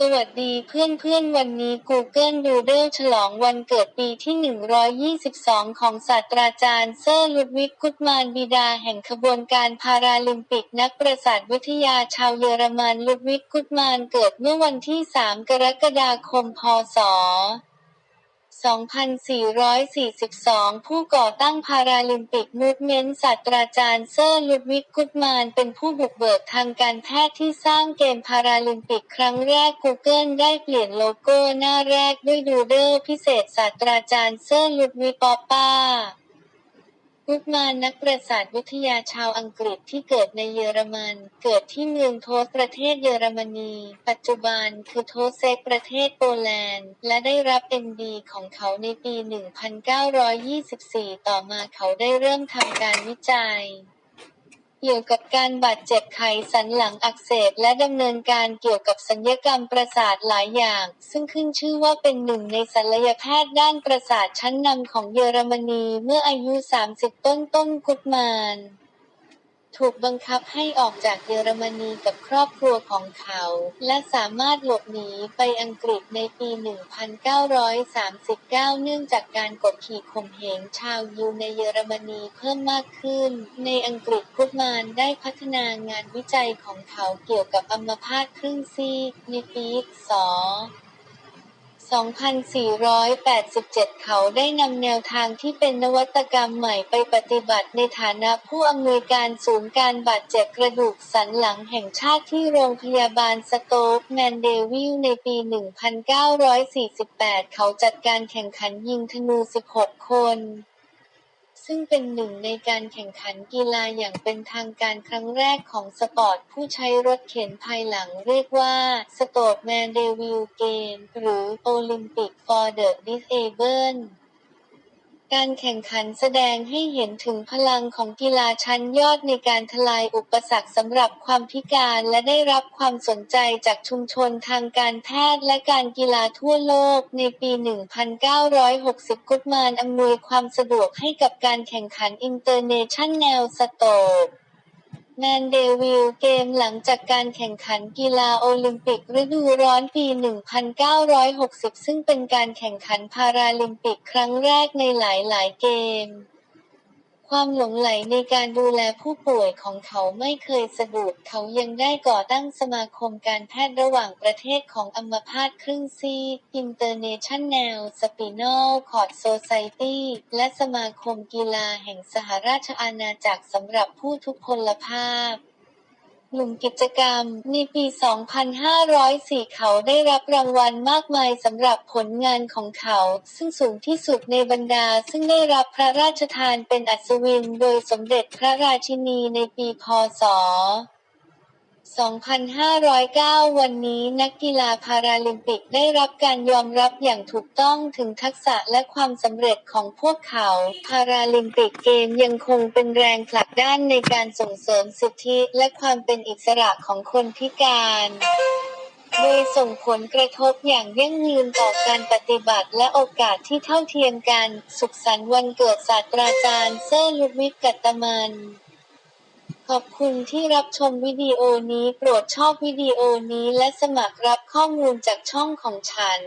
สวัสดีเพื่อนๆ วันนี้ Google Doodle ฉลองวันเกิดปีที่ 122 ของศาสตราจารย์เซอร์ลุดวิกกุตมานบิดาแห่งขบวนการพาราลิมปิกนักประสาทวิทยาชาวเยอรมันลุดวิกกุตมานเกิดเมื่อวันที่ 3 กรกฎาคม พ.ศ. 2442 ผู้ก่อตั้งพาราลิมปิกมูฟเมนต์ศาสตราจารย์เซอร์ลุดวิกกุตมานเป็นผู้บุกเบิกทางการแพทย์ที่สร้างเกมพาราลิมปิกครั้งแรก Google ได้เปลี่ยนโลโก้หน้าแรกด้วยดูเดอร์พิเศษศาสตราจารย์เซอร์ลุดวิกปอปป้า กุดมานนักประสาทวิทยาชาวอังกฤษที่เกิดในเยอรมัน เกิดที่เมืองโทสประเทศเยอรมนี ปัจจุบันคือโทสเซกประเทศโปแลนด์ และได้รับเอ็มดีของเขาในปี 1924 ต่อมาเขาได้เริ่มทำการวิจัย เกี่ยวกับการบาดเจ็บไขสันหลังอักเสบและดำเนินการเกี่ยวกับสัญญกรรมประสาทหลายอย่าง ซึ่งขึ้นชื่อว่าเป็นหนึ่งในศัลยแพทย์ด้านประสาทชั้นนำของเยอรมนีเมื่ออายุ 30 ต้นต้นๆกุตมาน ถูกบังคับให้ออกจากเยอรมนีกับครอบครัวของเขา และสามารถหลบหนีไปอังกฤษในปี 1939 เนื่องจากการกดขี่ข่มเหงชาวยิวในเยอรมนีเพิ่มมากขึ้น ในอังกฤษกุตมานได้พัฒนางานวิจัยของเขาเกี่ยวกับอัมพาตครึ่งซีกในปีศ. 2487 เขาได้นำแนวทางที่เป็นนวัตกรรมใหม่ไปปฏิบัติในฐานะผู้อำนวยการศูนย์การบาดเจ็บกระดูกสันหลังแห่งชาติที่โรงพยาบาลสโต๊กแมนเดวิลในปี 1948 เขาจัดการแข่งขันยิงธนู 16 คน ซึ่งเป็นหนึ่งในการแข่งขันกีฬาอย่างเป็นทางการครั้งแรกของสปอร์ตผู้ใช้รถเข็นภายหลังเรียกว่าสโตกแมนเดวิลเกมหรือ Olympic for the Disabled การแข่งขันแสดงให้เห็นถึงพลังของกีฬาชั้นยอดในการทลายอุปสรรคสำหรับความพิการและได้รับความสนใจจากชุมชนทางการแพทย์และการกีฬาทั่วโลกในปี 1960 กุตมานอำนวยความสะดวกให้กับการแข่งขันอินเตอร์เนชั่นแนลสโตก งานเดวิลเกมหลังจากการแข่งขันกีฬาโอลิมปิกฤดูร้อนปี 1960 ซึ่งเป็นการแข่งขันพาราลิมปิกครั้งแรกในหลาย ๆ เกม ความหลงใหลในการดูแลผู้ป่วยของเขาไม่เคยสะดุด เขายังได้ก่อตั้งสมาคมการแพทย์ระหว่างประเทศของอัมพาตครึ่งซีก International Spinal Cord Society และสมาคมกีฬาแห่งสหราชอาณาจักรสำหรับผู้ทุพพลภาพ กลุ่งกิจกรรม ในปี 2504 เขาได้รับรางวัลมากมายสำหรับผลงานของเขา ซึ่งสูงที่สุดในบรรดา ซึ่งได้รับพระราชทานเป็นอัศวิน โดยสมเด็จพระราชินีในปี พ.ศ. 2509 วันนี้นักกีฬาพาราลิมปิกได้รับการยอมรับอย่างถูกต้องถึงทักษะและความสำเร็จของพวกเขา พาราลิมปิกเกมยังคงเป็นแรงผลักดันในการส่งเสริมสิทธิและความเป็นอิสระของคนพิการโดยส่งผลกระทบอย่างยั่งยืนต่อการปฏิบัติและโอกาสที่เท่าเทียมกัน สุขสันต์วันเกิดศาสตราจารย์เซอร์ลุดวิกกัตตมัน ขอบคุณที่รับชมวิดีโอนี้ โปรดชอบวิดีโอนี้และสมัครรับข้อมูลจากช่องของฉัน